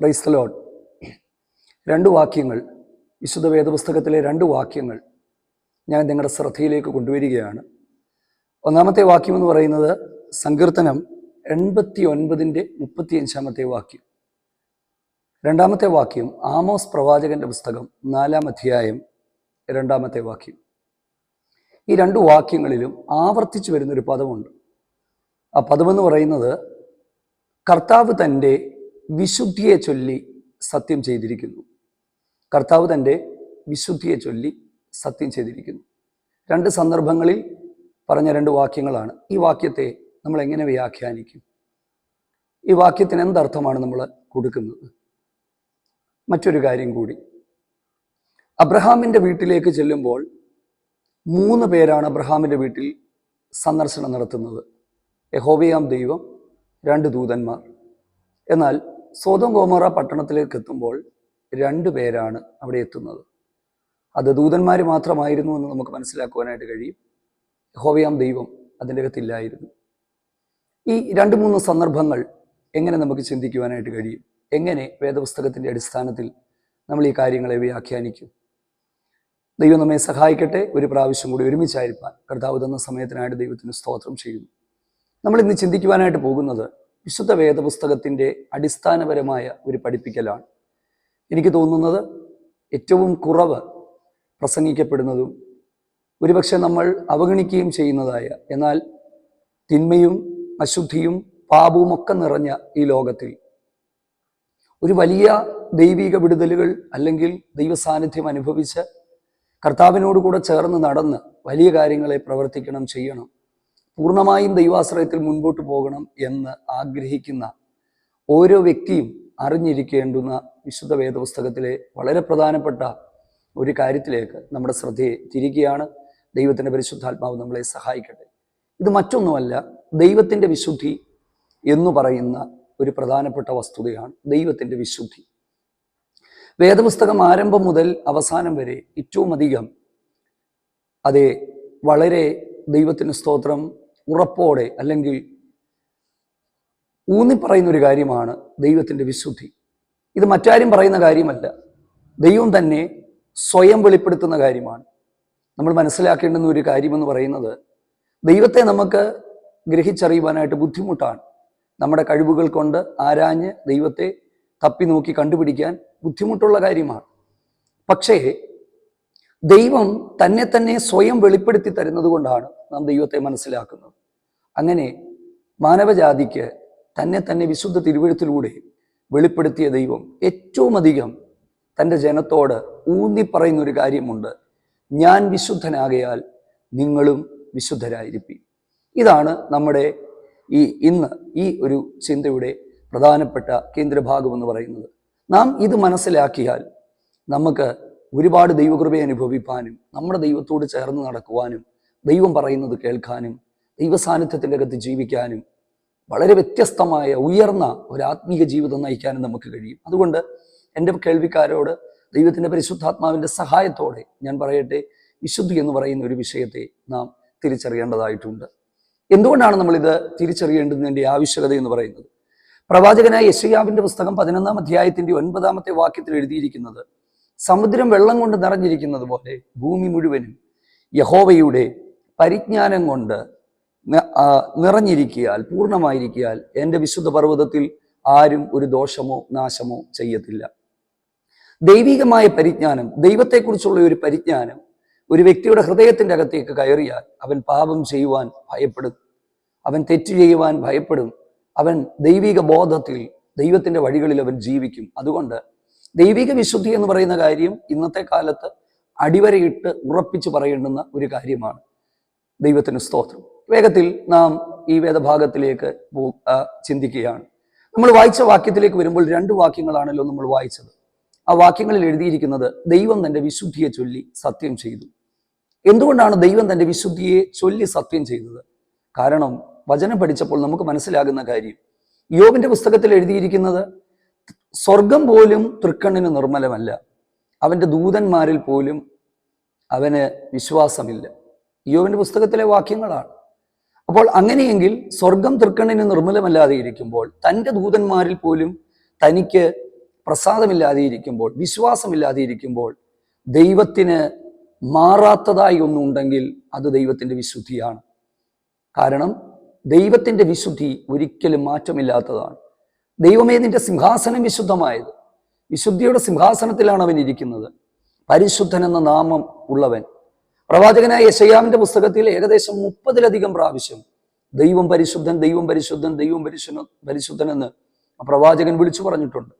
ക്രൈസ്തലോൺ രണ്ട് വാക്യങ്ങൾ വിശുദ്ധ വേദപുസ്തകത്തിലെ രണ്ട് വാക്യങ്ങൾ ഞാൻ നിങ്ങളുടെ ശ്രദ്ധയിലേക്ക് കൊണ്ടുവരികയാണ്. ഒന്നാമത്തെ വാക്യം എന്ന് പറയുന്നത് സങ്കീർത്തനം എൺപത്തി ഒൻപതിന്റെ മുപ്പത്തിയഞ്ചാമത്തെ വാക്യം. രണ്ടാമത്തെ വാക്യം ആമോസ് പ്രവാചകന്റെ പുസ്തകം നാലാം അധ്യായം രണ്ടാമത്തെ വാക്യം. ഈ രണ്ട് വാക്യങ്ങളിലും ആവർത്തിച്ചു വരുന്നൊരു പദമുണ്ട്. ആ പദമെന്ന് പറയുന്നത് കർത്താവ് തന്റെ വിശുദ്ധിയെ ചൊല്ലി സത്യം ചെയ്തിരിക്കുന്നു. കർത്താവ് തന്റെ വിശുദ്ധിയെ ചൊല്ലി സത്യം ചെയ്തിരിക്കുന്നു. രണ്ട് സന്ദർഭങ്ങളിൽ പറഞ്ഞ രണ്ട് വാക്യങ്ങളാണ്. ഈ വാക്യത്തെ നമ്മൾ എങ്ങനെ വ്യാഖ്യാനിക്കും? ഈ വാക്യത്തിന് എന്തർത്ഥമാണ് നമ്മൾ കൊടുക്കുന്നത്? മറ്റൊരു കാര്യം കൂടി. അബ്രഹാമിന്റെ വീട്ടിലേക്ക് ചെല്ലുമ്പോൾ മൂന്ന് പേരാണ് അബ്രഹാമിന്റെ വീട്ടിൽ സന്ദർശനം നടത്തുന്നത്. യഹോബയാം ദൈവം രണ്ട് ദൂതന്മാർ. എന്നാൽ സോതം ഗോമറ പട്ടണത്തിലേക്ക് എത്തുമ്പോൾ രണ്ടു പേരാണ് അവിടെ എത്തുന്നത്. അത് ദൂതന്മാർ മാത്രമായിരുന്നു എന്ന് നമുക്ക് മനസ്സിലാക്കുവാനായിട്ട് കഴിയും. ഹോവയാം ദൈവം അതിന്റെ അകത്തില്ലായിരുന്നു. ഈ രണ്ട് മൂന്ന് സന്ദർഭങ്ങൾ എങ്ങനെ നമുക്ക് ചിന്തിക്കുവാനായിട്ട് കഴിയും? എങ്ങനെ വേദപുസ്തകത്തിന്റെ അടിസ്ഥാനത്തിൽ നമ്മൾ ഈ കാര്യങ്ങളെ വ്യാഖ്യാനിക്കും? ദൈവം നമ്മെ സഹായിക്കട്ടെ. ഒരു പ്രാവശ്യം കൂടി ഒരുമിച്ചായിരിക്കാൻ കർത്താവ് തന്ന സമയത്തിനായിട്ട് ദൈവത്തിന് സ്തോത്രം ചെയ്യുന്നു. നമ്മൾ ഇന്ന് ചിന്തിക്കുവാനായിട്ട് പോകുന്നത് വിശുദ്ധ വേദപുസ്തകത്തിന്റെ അടിസ്ഥാനപരമായ ഒരു പഠിപ്പിക്കലാണ്. എനിക്ക് തോന്നുന്നത് ഏറ്റവും കുറവ് പ്രസംഗിക്കപ്പെടുന്നതും ഒരുപക്ഷെ നമ്മൾ അവഗണിക്കുകയും ചെയ്യുന്നതായ എന്നാൽ തിന്മയും അശുദ്ധിയും പാപവും ഒക്കെ നിറഞ്ഞ ഈ ലോകത്തിൽ ഒരു വലിയ ദൈവിക വിടുതലുകൾ അല്ലെങ്കിൽ ദൈവ സാന്നിധ്യം അനുഭവിച്ച് കർത്താവിനോട് കൂടെ ചേർന്ന് നടന്ന് വലിയ കാര്യങ്ങളെ പ്രവർത്തിക്കണം ചെയ്യണം. പൂർണമായും ദൈവാശ്രയത്തിൽ മുൻപോട്ട് പോകണം എന്ന് ആഗ്രഹിക്കുന്ന ഓരോ വ്യക്തിയും അറിഞ്ഞിരിക്കേണ്ടുന്ന വിശുദ്ധ വേദപുസ്തകത്തിലെ വളരെ പ്രധാനപ്പെട്ട ഒരു കാര്യത്തിലേക്ക് നമ്മുടെ ശ്രദ്ധയെ തിരിക്കുകയാണ് ദൈവത്തിന്റെ പരിശുദ്ധാത്മാവ് നമ്മളെ സഹായിക്കട്ടെ. ഇത് മറ്റൊന്നുമല്ല ദൈവത്തിന്റെ വിശുദ്ധി എന്ന് പറയുന്ന ഒരു പ്രധാനപ്പെട്ട വസ്തുതയാണ് ദൈവത്തിന്റെ വിശുദ്ധി. വേദപുസ്തകം ആരംഭം മുതൽ അവസാനം വരെ ഏറ്റവും അധികം അതെ വളരെ ദൈവത്തിന് സ്തോത്രം ഉറപ്പോടെ അല്ലെങ്കിൽ ഊന്നിപ്പറയുന്ന ഒരു കാര്യമാണ് ദൈവത്തിന്റെ വിശുദ്ധി. ഇത് മറ്റാരും പറയുന്ന കാര്യമല്ല. ദൈവം തന്നെ സ്വയം വെളിപ്പെടുത്തുന്ന കാര്യമാണ്. നമ്മൾ മനസ്സിലാക്കേണ്ടുന്ന ഒരു കാര്യമെന്ന് പറയുന്നത് ദൈവത്തെ നമുക്ക് ഗ്രഹിച്ചറിയുവാനായിട്ട് ബുദ്ധിമുട്ടാണ്. നമ്മുടെ കഴിവുകൾ കൊണ്ട് ആരാഞ്ഞ് ദൈവത്തെ തപ്പി നോക്കി കണ്ടുപിടിക്കാൻ ബുദ്ധിമുട്ടുള്ള കാര്യമാണ്. പക്ഷേ ദൈവം തന്നെ തന്നെ സ്വയം വെളിപ്പെടുത്തി തരുന്നത് കൊണ്ടാണ് നാം ദൈവത്തെ മനസ്സിലാക്കുന്നത്. അങ്ങനെ മാനവജാതിക്ക് തന്നെ തന്നെ വിശുദ്ധ തിരുവഴുത്തിലൂടെ വെളിപ്പെടുത്തിയ ദൈവം ഏറ്റവും അധികം തന്റെ ജനത്തോട് ഊന്നി ഒരു കാര്യമുണ്ട്. ഞാൻ വിശുദ്ധനാകയാൽ നിങ്ങളും വിശുദ്ധരായിരിക്കും. ഇതാണ് നമ്മുടെ ഈ ഇന്ന് ഈ ഒരു ചിന്തയുടെ പ്രധാനപ്പെട്ട കേന്ദ്രഭാഗം എന്ന് പറയുന്നത്. നാം ഇത് മനസ്സിലാക്കിയാൽ നമുക്ക് ഒരുപാട് ദൈവകൃപയെ അനുഭവിപ്പാനും നമ്മുടെ ദൈവത്തോട് ചേർന്ന് നടക്കുവാനും ദൈവം പറയുന്നത് കേൾക്കാനും ദൈവസാന്നിധ്യത്തിന്റെ അകത്ത് ജീവിക്കാനും വളരെ വ്യത്യസ്തമായ ഉയർന്ന ഒരു ആത്മീക ജീവിതം നയിക്കാനും നമുക്ക് കഴിയും. അതുകൊണ്ട് എന്റെ കേൾവിക്കാരോട് ദൈവത്തിന്റെ പരിശുദ്ധാത്മാവിന്റെ സഹായത്തോടെ ഞാൻ പറയട്ടെ വിശുദ്ധി എന്ന് പറയുന്ന ഒരു വിഷയത്തെ നാം തിരിച്ചറിയേണ്ടതായിട്ടുണ്ട്. എന്തുകൊണ്ടാണ് നമ്മളിത് തിരിച്ചറിയേണ്ടതിന്റെ ആവശ്യകത എന്ന് പറയുന്നത്? പ്രവാചകനായ യശയാവിന്റെ പുസ്തകം പതിനൊന്നാം അധ്യായത്തിന്റെ ഒൻപതാമത്തെ വാക്യത്തിൽ എഴുതിയിരിക്കുന്നത് സമുദ്രം വെള്ളം കൊണ്ട് നിറഞ്ഞിരിക്കുന്നത് പോലെ ഭൂമി മുഴുവനും യഹോവയുടെ പരിജ്ഞാനം കൊണ്ട് നിറഞ്ഞിരിക്കിയാൽ പൂർണമായിരിക്കിയാൽ എന്റെ വിശുദ്ധ പർവതത്തിൽ ആരും ഒരു ദോഷമോ നാശമോ ചെയ്യത്തില്ല. ദൈവികമായ പരിജ്ഞാനം ദൈവത്തെക്കുറിച്ചുള്ള ഒരു പരിജ്ഞാനം ഒരു വ്യക്തിയുടെ ഹൃദയത്തിന്റെ അകത്തേക്ക് കയറിയാൽ അവൻ പാപം ചെയ്യുവാൻ ഭയപ്പെടും. അവൻ തെറ്റ് ചെയ്യുവാൻ ഭയപ്പെടും. അവൻ ദൈവിക ബോധത്തിൽ ദൈവത്തിന്റെ വഴികളിൽ അവൻ ജീവിക്കും. അതുകൊണ്ട് ദൈവിക വിശുദ്ധി എന്ന് പറയുന്ന കാര്യം ഇന്നത്തെ കാലത്ത് അടിവരയിട്ട് ഉറപ്പിച്ച് പറയേണ്ടുന്ന ഒരു കാര്യമാണ്. ദൈവത്തിന് സ്തോത്രം. വേഗത്തിൽ നാം ഈ വേദഭാഗത്തിലേക്ക് ചിന്തിക്കുകയാണ്. നമ്മൾ വായിച്ച വാക്യത്തിലേക്ക് വരുമ്പോൾ രണ്ട് വാക്യങ്ങളാണല്ലോ നമ്മൾ വായിച്ചത്. ആ വാക്യങ്ങളിൽ എഴുതിയിരിക്കുന്നത് ദൈവം തന്റെ വിശുദ്ധിയെ ചൊല്ലി സത്യം ചെയ്തു. എന്തുകൊണ്ടാണ് ദൈവം തന്റെ വിശുദ്ധിയെ ചൊല്ലി സത്യം ചെയ്തത്? കാരണം വചനം പഠിച്ചപ്പോൾ നമുക്ക് മനസ്സിലാകുന്ന കാര്യം യോഗിന്റെ പുസ്തകത്തിൽ എഴുതിയിരിക്കുന്നത് സ്വർഗം പോലും തൃക്കണ്ണിന് നിർമ്മലമല്ല. അവന്റെ ദൂതന്മാരിൽ പോലും അവന് വിശ്വാസമില്ല. യോവിന്റെ പുസ്തകത്തിലെ വാക്യങ്ങളാണ്. അപ്പോൾ അങ്ങനെയെങ്കിൽ സ്വർഗം തൃക്കണ്ണിന് നിർമ്മലമല്ലാതെ ഇരിക്കുമ്പോൾ തന്റെ ദൂതന്മാരിൽ പോലും തനിക്ക് പ്രസാദമില്ലാതെ ഇരിക്കുമ്പോൾ വിശ്വാസമില്ലാതെ ഇരിക്കുമ്പോൾ ദൈവത്തിന് മാറാത്തതായി ഒന്നുണ്ടെങ്കിൽ അത് ദൈവത്തിന്റെ വിശുദ്ധിയാണ്. കാരണം ദൈവത്തിന്റെ വിശുദ്ധി ഒരിക്കലും മാറ്റമില്ലാത്തതാണ്. ദൈവമേ നിന്റെ സിംഹാസനം വിശുദ്ധമായത്. വിശുദ്ധിയുടെ സിംഹാസനത്തിലാണ് അവൻ ഇരിക്കുന്നത്. പരിശുദ്ധൻ എന്ന നാമം ഉള്ളവൻ പ്രവാചകനായ യശയാമിന്റെ പുസ്തകത്തിൽ ഏകദേശം മുപ്പതിലധികം പ്രാവശ്യം ദൈവം പരിശുദ്ധൻ ദൈവം പരിശുദ്ധൻ ദൈവം പരിശുദ്ധ പരിശുദ്ധൻ എന്ന് പ്രവാചകൻ വിളിച്ചു പറഞ്ഞിട്ടുണ്ട്.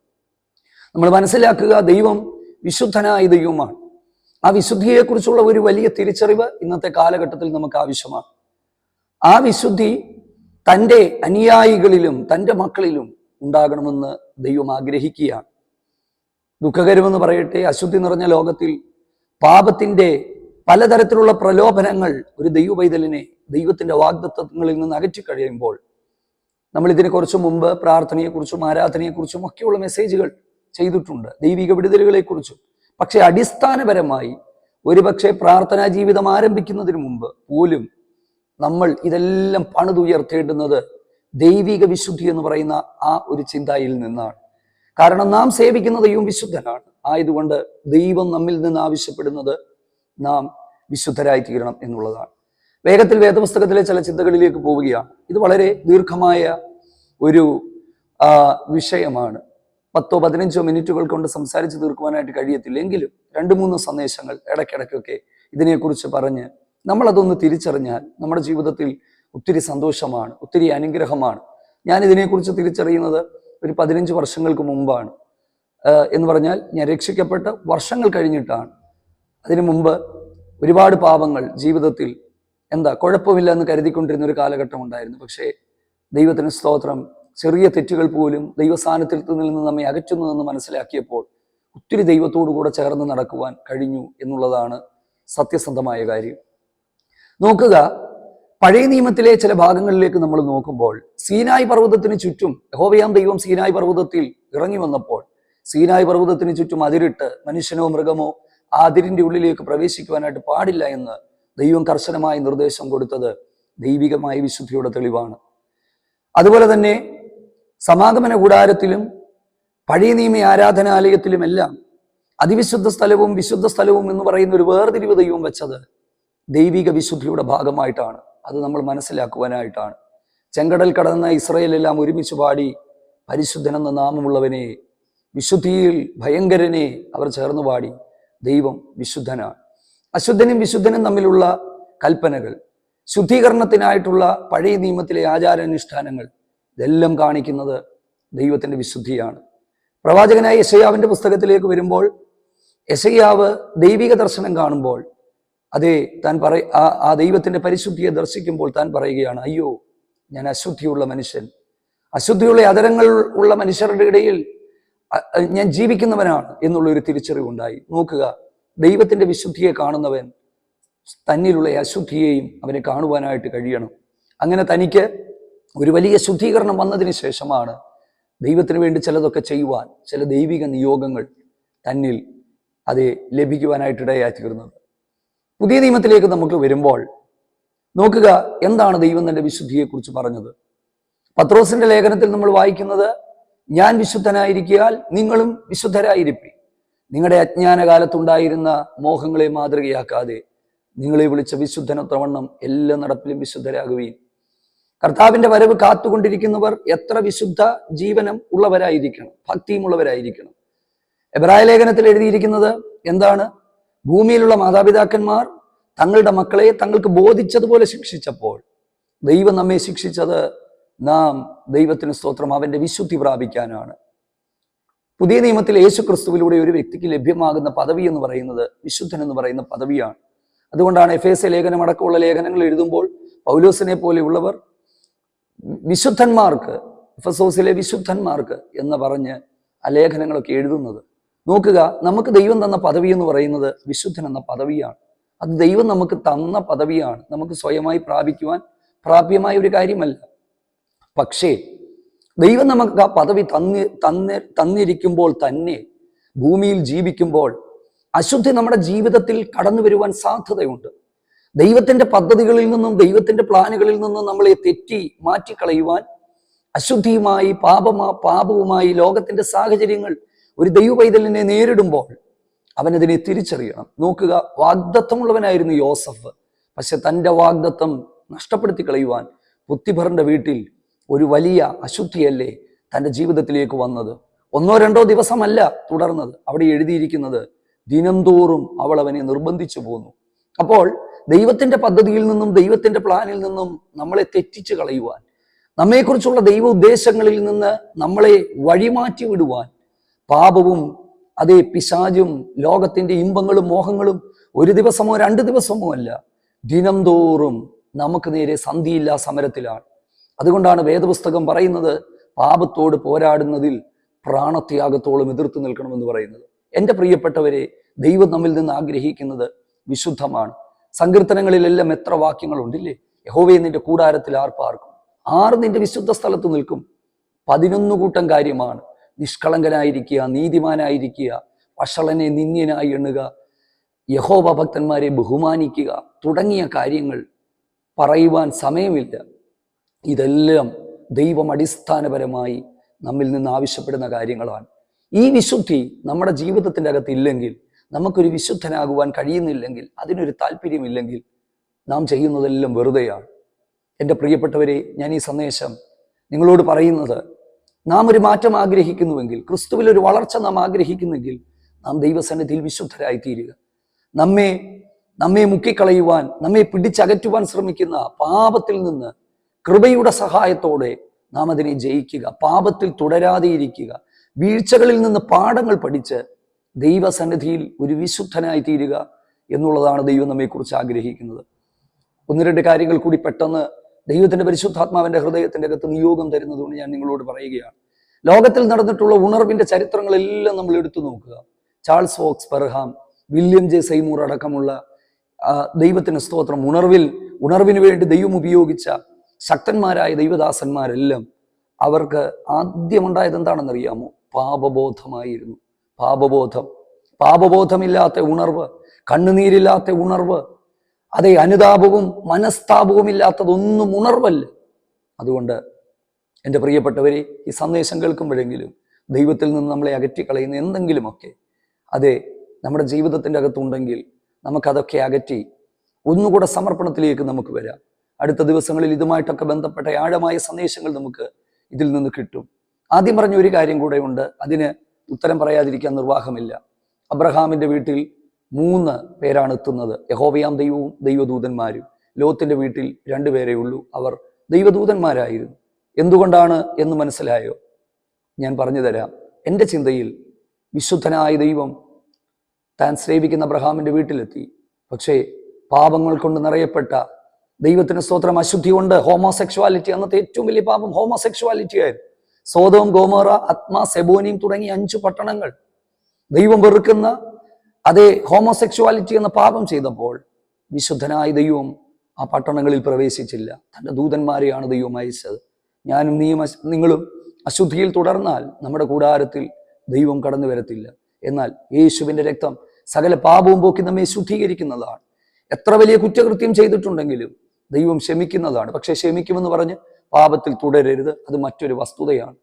നമ്മൾ മനസ്സിലാക്കുക ദൈവം വിശുദ്ധനായ ദൈവമാണ്. ആ വിശുദ്ധിയെക്കുറിച്ചുള്ള ഒരു വലിയ തിരിച്ചറിവ് ഇന്നത്തെ കാലഘട്ടത്തിൽ നമുക്ക് ആവശ്യമാണ്. ആ വിശുദ്ധി തന്റെ അനുയായികളിലും തന്റെ മക്കളിലും ഉണ്ടാകണമെന്ന് ദൈവം ആഗ്രഹിക്കുകയാണ്. ദുഃഖകരമെന്ന് പറയട്ടെ അശുദ്ധി നിറഞ്ഞ ലോകത്തിൽ പാപത്തിന്റെ പലതരത്തിലുള്ള പ്രലോഭനങ്ങൾ ഒരു ദൈവ പൈതലിനെ ദൈവത്തിന്റെ വാഗ്ദത്വങ്ങളിൽ നിന്ന് അകറ്റി കഴിയുമ്പോൾ നമ്മൾ ഇതിനെ കുറച്ച് മുമ്പ് പ്രാർത്ഥനയെക്കുറിച്ചും ആരാധനയെക്കുറിച്ചും ഒക്കെയുള്ള മെസ്സേജുകൾ ചെയ്തിട്ടുണ്ട്. ദൈവിക വിടുതലുകളെക്കുറിച്ചും. പക്ഷെ അടിസ്ഥാനപരമായി ഒരുപക്ഷെ പ്രാർത്ഥനാ ജീവിതം ആരംഭിക്കുന്നതിന് മുമ്പ് പോലും നമ്മൾ ഇതെല്ലാം പണിതുയർത്തേണ്ടുന്നത് ദൈവിക വിശുദ്ധി എന്ന് പറയുന്ന ആ ഒരു ചിന്തയിൽ നിന്നാണ്. കാരണം നാം സേവിക്കുന്ന ദൈവം വിശുദ്ധനാണ്. ആയതുകൊണ്ട് ദൈവം നമ്മിൽ നിന്ന് ആവശ്യപ്പെടുന്നത് നാം വിശുദ്ധരായി തീരണം എന്നുള്ളതാണ്. വേഗത്തിൽ വേദപുസ്തകത്തിലെ ചില ചിന്തകളിലേക്ക് പോവുകയാണ്. ഇത് വളരെ ദീർഘമായ ഒരു വിഷയമാണ്. പത്തോ പതിനഞ്ചോ മിനിറ്റുകൾ കൊണ്ട് സംസാരിച്ച് തീർക്കുവാനായിട്ട് കഴിയത്തില്ല. എങ്കിലും രണ്ട് മൂന്ന് സന്ദേശങ്ങൾ ഇടയ്ക്കിടയ്ക്കൊക്കെ ഇതിനെക്കുറിച്ച് പറഞ്ഞ് നമ്മളതൊന്ന് തിരിച്ചറിഞ്ഞാൽ നമ്മുടെ ജീവിതത്തിൽ ഒത്തിരി സന്തോഷമാണ് ഒത്തിരി അനുഗ്രഹമാണ്. ഞാൻ ഇതിനെക്കുറിച്ച് തിരിച്ചറിയുന്നത് ഒരു പതിനഞ്ച് വർഷങ്ങൾക്ക് മുമ്പാണ്. എന്ന് പറഞ്ഞാൽ ഞാൻ രക്ഷിക്കപ്പെട്ട് വർഷങ്ങൾ കഴിഞ്ഞിട്ടാണ്. അതിനു മുമ്പ് ഒരുപാട് പാപങ്ങൾ ജീവിതത്തിൽ എന്താ കുഴപ്പമില്ല എന്ന് കരുതിക്കൊണ്ടിരുന്ന ഒരു കാലഘട്ടം ഉണ്ടായിരുന്നു പക്ഷേ ദൈവത്തിന് സ്തോത്രം. ചെറിയ തെറ്റുകൾ പോലും ദൈവസ്ഥാനത്തിൽ നിന്ന് നമ്മെ അകറ്റുന്നതെന്ന് മനസ്സിലാക്കിയപ്പോൾ ഒത്തിരി ദൈവത്തോടു കൂടെ ചേർന്ന് നടക്കുവാൻ കഴിഞ്ഞു എന്നുള്ളതാണ് സത്യസന്ധമായ കാര്യം. നോക്കുക പഴയ നിയമത്തിലെ ചില ഭാഗങ്ങളിലേക്ക് നമ്മൾ നോക്കുമ്പോൾ സീനായ് പർവതത്തിന് ചുറ്റും യഹോവയാം ദൈവം സീനായ് പർവതത്തിൽ ഇറങ്ങി വന്നപ്പോൾ സീനായ് പർവതത്തിന് ചുറ്റും അതിരിട്ട് മനുഷ്യനോ മൃഗമോ ആ അതിരിന്റെ ഉള്ളിലേക്ക് പ്രവേശിക്കുവാനായിട്ട് പാടില്ല എന്ന് ദൈവം കർശനമായ നിർദ്ദേശം കൊടുത്തത് ദൈവികമായ വിശുദ്ധിയുടെ തെളിവാണ്. അതുപോലെ തന്നെ സമാഗമന കൂടാരത്തിലും പഴയ നിയമ ആരാധനാലയത്തിലുമെല്ലാം അതിവിശുദ്ധ സ്ഥലവും വിശുദ്ധ സ്ഥലവും എന്ന് പറയുന്ന ഒരു വേർതിരിവ് ദൈവം വെച്ചത് ദൈവിക വിശുദ്ധിയുടെ ഭാഗമായിട്ടാണ്. അത് നമ്മൾ മനസ്സിലാക്കുവാനായിട്ടാണ്. ചെങ്കടൽ കടന്ന ഇസ്രയേലെല്ലാം ഒരുമിച്ച് പാടി പരിശുദ്ധനെന്ന നാമമുള്ളവനെ വിശുദ്ധിയിൽ ഭയങ്കരനെ അവർ ചേർന്ന് പാടി. ദൈവം വിശുദ്ധനാണ്. അശുദ്ധനും വിശുദ്ധനും തമ്മിലുള്ള കൽപ്പനകൾ ശുദ്ധീകരണത്തിനായിട്ടുള്ള പഴയ നിയമത്തിലെ ആചാരാനുഷ്ഠാനങ്ങൾ ഇതെല്ലാം കാണിക്കുന്നത് ദൈവത്തിന്റെ വിശുദ്ധിയാണ്. പ്രവാചകനായ യശയാവിന്റെ പുസ്തകത്തിലേക്ക് വരുമ്പോൾ യശയാവ് ദൈവിക ദർശനം കാണുമ്പോൾ അതെ താൻ പറ ആ ദൈവത്തിന്റെ പരിശുദ്ധിയെ ദർശിക്കുമ്പോൾ താൻ പറയുകയാണ് അയ്യോ ഞാൻ അശുദ്ധിയുള്ള മനുഷ്യൻ. അശുദ്ധിയുള്ള അതരങ്ങൾ ഉള്ള മനുഷ്യരുടെ ഇടയിൽ ഞാൻ ജീവിക്കുന്നവനാണ് എന്നുള്ള ഒരു തിരിച്ചറിവുണ്ടായി. നോക്കുക ദൈവത്തിന്റെ വിശുദ്ധിയെ കാണുന്നവൻ തന്നിലുള്ള അശുദ്ധിയെയും അവനെ കാണുവാനായിട്ട് കഴിയണം. അങ്ങനെ തനിക്ക് ഒരു വലിയ ശുദ്ധീകരണം വന്നതിന് ശേഷമാണ് ദൈവത്തിന് വേണ്ടി ചിലതൊക്കെ ചെയ്യുവാൻ ചില ദൈവിക നിയോഗങ്ങൾ തന്നിൽ അത് ലഭിക്കുവാനായിട്ടിടയായി തീർന്നത് പുതിയ നിയമത്തിലേക്ക് നമുക്ക് വരുമ്പോൾ നോക്കുക എന്താണ് ദൈവം തന്റെ വിശുദ്ധിയെക്കുറിച്ച് പറഞ്ഞത്? പത്രോസിന്റെ ലേഖനത്തിൽ നമ്മൾ വായിക്കുന്നത് ഞാൻ വിശുദ്ധനായിരിക്കാൽ നിങ്ങളും വിശുദ്ധരായിരിപ്പി നിങ്ങളുടെ അജ്ഞാനകാലത്തുണ്ടായിരുന്ന മോഹങ്ങളെ മാതൃകയാക്കാതെ നിങ്ങളെ വിളിച്ച വിശുദ്ധനത്രവണ്ണം എല്ലാ നടപ്പിലും വിശുദ്ധരാകുകയും കർത്താവിന്റെ വരവ് കാത്തുകൊണ്ടിരിക്കുന്നവർ എത്ര വിശുദ്ധ ജീവനം ഉള്ളവരായിരിക്കണം ഭക്തിയും ഉള്ളവരായിരിക്കണം എബ്രായ ലേഖനത്തിൽ എഴുതിയിരിക്കുന്നത് എന്താണ്? ഭൂമിയിലുള്ള മാതാപിതാക്കന്മാർ തങ്ങളുടെ മക്കളെ തങ്ങൾക്ക് ബോധിച്ചതുപോലെ ശിക്ഷിച്ചപ്പോൾ ദൈവം നമ്മെ ശിക്ഷിച്ചത് നാം ദൈവത്തിന് സ്തോത്രം അവന്റെ വിശുദ്ധി പ്രാപിക്കാനാണ്. പുതിയ നിയമത്തിൽ യേശു ക്രിസ്തുവിലൂടെ ഒരു വ്യക്തിക്ക് ലഭ്യമാകുന്ന പദവി എന്ന് പറയുന്നത് വിശുദ്ധൻ എന്ന് പറയുന്ന പദവിയാണ്. അതുകൊണ്ടാണ് എഫ് എസ് ലേഖനം അടക്കമുള്ള ലേഖനങ്ങൾ എഴുതുമ്പോൾ പൗലോസിനെ പോലെയുള്ളവർ വിശുദ്ധന്മാർക്ക് എഫസോസിലെ വിശുദ്ധന്മാർക്ക് എന്ന് പറഞ്ഞ് ആ ലേഖനങ്ങളൊക്കെ എഴുതുന്നത്. നോക്കുക നമുക്ക് ദൈവം തന്ന പദവി എന്ന് പറയുന്നത് വിശുദ്ധൻ എന്ന പദവിയാണ്. അത് ദൈവം നമുക്ക് തന്ന പദവിയാണ്. നമുക്ക് സ്വയമായി പ്രാപിക്കുവാൻ പ്രാപ്യമായ ഒരു കാര്യമല്ല. പക്ഷേ ദൈവം നമുക്ക് ആ പദവി തന്നി തന്നി തന്നിരിക്കുമ്പോൾ തന്നെ ഭൂമിയിൽ ജീവിക്കുമ്പോൾ അശുദ്ധി നമ്മുടെ ജീവിതത്തിൽ കടന്നു വരുവാൻ സാധ്യതയുണ്ട്. ദൈവത്തിന്റെ പദ്ധതികളിൽ നിന്നും ദൈവത്തിന്റെ പ്ലാനുകളിൽ നിന്നും നമ്മളെ തെറ്റി മാറ്റിക്കളയുവാൻ അശുദ്ധിയുമായി പാപമാ പാപവുമായി ലോകത്തിന്റെ സാഹചര്യങ്ങൾ ഒരു ദൈവ പൈതലിനെ നേരിടുമ്പോൾ അവനതിനെ തിരിച്ചറിയണം. നോക്കുക വാഗ്ദത്വമുള്ളവനായിരുന്നു യോസഫ്. പക്ഷെ തന്റെ വാഗ്ദത്വം നഷ്ടപ്പെടുത്തി കളയുവാൻ പുത്തിഭറിന്റെ വീട്ടിൽ ഒരു വലിയ അശുദ്ധിയല്ലേ തന്റെ ജീവിതത്തിലേക്ക് വന്നത്? ഒന്നോ രണ്ടോ ദിവസമല്ല തുടർന്നത്. അവിടെ എഴുതിയിരിക്കുന്നത് ദിനംതോറും അവൾ അവനെ നിർബന്ധിച്ചു പോന്നു. അപ്പോൾ ദൈവത്തിന്റെ പദ്ധതിയിൽ നിന്നും ദൈവത്തിന്റെ പ്ലാനിൽ നിന്നും നമ്മളെ തെറ്റിച്ചു കളയുവാൻ നമ്മെക്കുറിച്ചുള്ള ദൈവ ഉദ്ദേശങ്ങളിൽ നിന്ന് നമ്മളെ വഴിമാറ്റി വിടുവാൻ പാപവും അതേ പിശാചും ലോകത്തിന്റെ ഇമ്പങ്ങളും മോഹങ്ങളും ഒരു ദിവസമോ രണ്ട് ദിവസമോ അല്ല ദിനംതോറും നമുക്ക് നേരെ സന്ധിയില്ലാ സമരത്തിലാണ്. അതുകൊണ്ടാണ് വേദപുസ്തകം പറയുന്നത് പാപത്തോട് പോരാടുന്നതിൽ പ്രാണത്യാഗത്തോളം എതിർത്ത് നിൽക്കണമെന്ന് പറയുന്നത്. എന്റെ പ്രിയപ്പെട്ടവരെ ദൈവം നമ്മിൽ നിന്ന് ആഗ്രഹിക്കുന്നത് വിശുദ്ധമാണ്. സങ്കീർത്തനങ്ങളിലെല്ലാം എത്ര വാക്യങ്ങളുണ്ടില്ലേ? യഹോവയെ നിന്റെ കൂടാരത്തിൽ ആർപ്പാർക്കും. ആറ് നിന്റെ വിശുദ്ധ സ്ഥലത്ത് നിൽക്കും. പതിനൊന്ന് കൂട്ടം കാര്യമാണ്. നിഷ്കളങ്കനായിരിക്കുക നീതിമാനായിരിക്കുക വഷളനെ നിന്യനായി എണ്ണുക യഹോവ ഭക്തന്മാരെ ബഹുമാനിക്കുക തുടങ്ങിയ കാര്യങ്ങൾ പറയുവാൻ സമയമില്ല. ഇതെല്ലാം ദൈവം അടിസ്ഥാനപരമായി നമ്മിൽ നിന്ന് ആവശ്യപ്പെടുന്ന കാര്യങ്ങളാണ്. ഈ വിശുദ്ധി നമ്മുടെ ജീവിതത്തിന്റെ അകത്ത് ഇല്ലെങ്കിൽ നമുക്കൊരു വിശുദ്ധനാകുവാൻ കഴിയുന്നില്ലെങ്കിൽ അതിനൊരു താല്പര്യമില്ലെങ്കിൽ നാം ചെയ്യുന്നതെല്ലാം വെറുതെയാണ്. എന്റെ പ്രിയപ്പെട്ടവരെ ഞാൻ ഈ സന്ദേശം നിങ്ങളോട് പറയുന്നത് നാം ഒരു മാറ്റം ആഗ്രഹിക്കുന്നുവെങ്കിൽ ക്രിസ്തുവിൽ ഒരു വളർച്ച നാം ആഗ്രഹിക്കുന്നെങ്കിൽ നാം ദൈവസന്നിധിയിൽ വിശുദ്ധരായി തീരുക നമ്മെ നമ്മെ മുക്കിക്കളയുവാൻ നമ്മെ പിടിച്ചകറ്റുവാൻ ശ്രമിക്കുന്ന പാപത്തിൽ നിന്ന് കൃപയുടെ സഹായത്തോടെ നാം അതിനെ ജയിക്കുക പാപത്തിൽ തുടരാതെ ഇരിക്കുക വീഴ്ചകളിൽ നിന്ന് പാഠങ്ങൾ പഠിച്ച് ദൈവസന്നിധിയിൽ ഒരു വിശുദ്ധനായി തീരുക എന്നുള്ളതാണ് ദൈവം നമ്മെക്കുറിച്ച് ആഗ്രഹിക്കുന്നത്. ഒന്ന് രണ്ട് കാര്യങ്ങൾ കൂടി പെട്ടെന്ന് ദൈവത്തിന്റെ പരിശുദ്ധാത്മാവിന്റെ ഹൃദയത്തിന്റെ അകത്ത് നിയോഗം തരുന്നതുകൊണ്ട് ഞാൻ നിങ്ങളോട് പറയുകയാണ്. ലോകത്തിൽ നടന്നിട്ടുള്ള ഉണർവിന്റെ ചരിത്രങ്ങളെല്ലാം നമ്മൾ എടുത്തു നോക്കുക. Charles Fox Parham William J Seymour അടക്കമുള്ള ദൈവത്തിന് സ്തോത്രം ഉണർവിൽ ഉണർവിന് വേണ്ടി ദൈവം ഉപയോഗിച്ച ശക്തന്മാരായ ദൈവദാസന്മാരെല്ലാം അവർക്ക് ആദ്യമുണ്ടായത് എന്താണെന്നറിയാമോ പാപബോധമായിരുന്നു. പാപബോധം. പാപബോധമില്ലാത്ത ഉണർവ് കണ്ണുനീരില്ലാത്ത ഉണർവ് അതേ അനുതാപവും മനസ്താപവും ഇല്ലാത്തതൊന്നും ഉണർവല്ല. അതുകൊണ്ട് എന്റെ പ്രിയപ്പെട്ടവരെ ഈ സന്ദേശം കേൾക്കുമ്പോഴെങ്കിലും ദൈവത്തിൽ നിന്ന് നമ്മളെ അകറ്റിക്കളയുന്ന എന്തെങ്കിലുമൊക്കെ അതെ നമ്മുടെ ജീവിതത്തിന്റെ അകത്തുണ്ടെങ്കിൽ നമുക്കതൊക്കെ അകറ്റി ഒന്നുകൂടെ സമർപ്പണത്തിലേക്ക് നമുക്ക് വരാം. അടുത്ത ദിവസങ്ങളിൽ ഇതുമായിട്ടൊക്കെ ബന്ധപ്പെട്ട ആഴമായ സന്ദേശങ്ങൾ നമുക്ക് ഇതിൽ നിന്ന് കിട്ടും. ആദ്യം പറഞ്ഞ ഒരു കാര്യം കൂടെ ഉണ്ട്. അതിന് ഉത്തരം പറയാതിരിക്കാൻ നിർവാഹമില്ല. അബ്രഹാമിന്റെ വീട്ടിൽ മൂന്ന് പേരാണ് എത്തുന്നത്. യഹോവയാം ദൈവവും ദൈവദൂതന്മാരും. ലോത്തിന്റെ വീട്ടിൽ രണ്ടുപേരേ ഉള്ളൂ. അവർ ദൈവദൂതന്മാരായിരുന്നു. എന്തുകൊണ്ടാണ് എന്ന് മനസ്സിലായോ? ഞാൻ പറഞ്ഞു തരാം. എന്റെ ചിന്തയിൽ വിശുദ്ധനായ ദൈവം താൻ സേവിക്കുന്ന അബ്രഹാമിന്റെ വീട്ടിലെത്തി. പക്ഷേ പാപങ്ങൾ കൊണ്ട് നിറയപ്പെട്ട ദൈവത്തിന് സ്തോത്രം. അശുദ്ധിയുണ്ട്. ഹോമോസെക്ഷുവാലിറ്റി. അന്നത്തെ ഏറ്റവും വലിയ പാപം ഹോമോസെക്ഷുവാലിറ്റി ആയിരുന്നു. സോതവും ഗോമോറ ആത്മാ സെബോനിയും തുടങ്ങിയ അഞ്ചു പട്ടണങ്ങൾ ദൈവം വെറുക്കുന്ന അതേ ഹോമോസെക്ഷുവാലിറ്റി എന്ന പാപം ചെയ്തപ്പോൾ വിശുദ്ധനായ ദൈവം ആ പട്ടണങ്ങളിൽ പ്രവേശിച്ചില്ല. തന്റെ ദൂതന്മാരെയാണ് ദൈവം അയച്ചത്. ഞാനും നീയും നിങ്ങളും അശുദ്ധിയിൽ തുടർന്നാൽ നമ്മുടെ കൂടാരത്തിൽ ദൈവം കടന്നു വരത്തില്ല. എന്നാൽ യേശുവിന്റെ രക്തം സകല പാപവും പോക്കി നമ്മെ ശുദ്ധീകരിക്കുന്നതാണ്. എത്ര വലിയ കുറ്റകൃത്യം ചെയ്തിട്ടുണ്ടെങ്കിലും ദൈവം ക്ഷമിക്കുന്നതാണ്. പക്ഷെ ക്ഷമിക്കുമെന്ന് പറഞ്ഞ് പാപത്തിൽ തുടരരുത്. അത് മറ്റൊരു വസ്തുതയാണ്.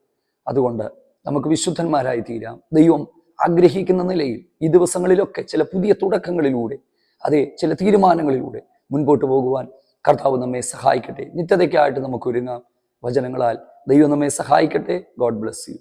അതുകൊണ്ട് നമുക്ക് വിശുദ്ധന്മാരായി തീരാം. ദൈവം ആഗ്രഹിക്കുന്ന നിലയിൽ ഈ ദിവസങ്ങളിലൊക്കെ ചില പുതിയ തുടക്കങ്ങളിലൂടെ അതെ ചില തീരുമാനങ്ങളിലൂടെ മുൻപോട്ട് പോകുവാൻ കർത്താവ് നമ്മെ സഹായിക്കട്ടെ. നിത്യതയ്ക്കായിട്ട് നമുക്ക് ഒരുങ്ങാം വചനങ്ങളാൽ ദൈവം നമ്മെ സഹായിക്കട്ടെ. God bless you.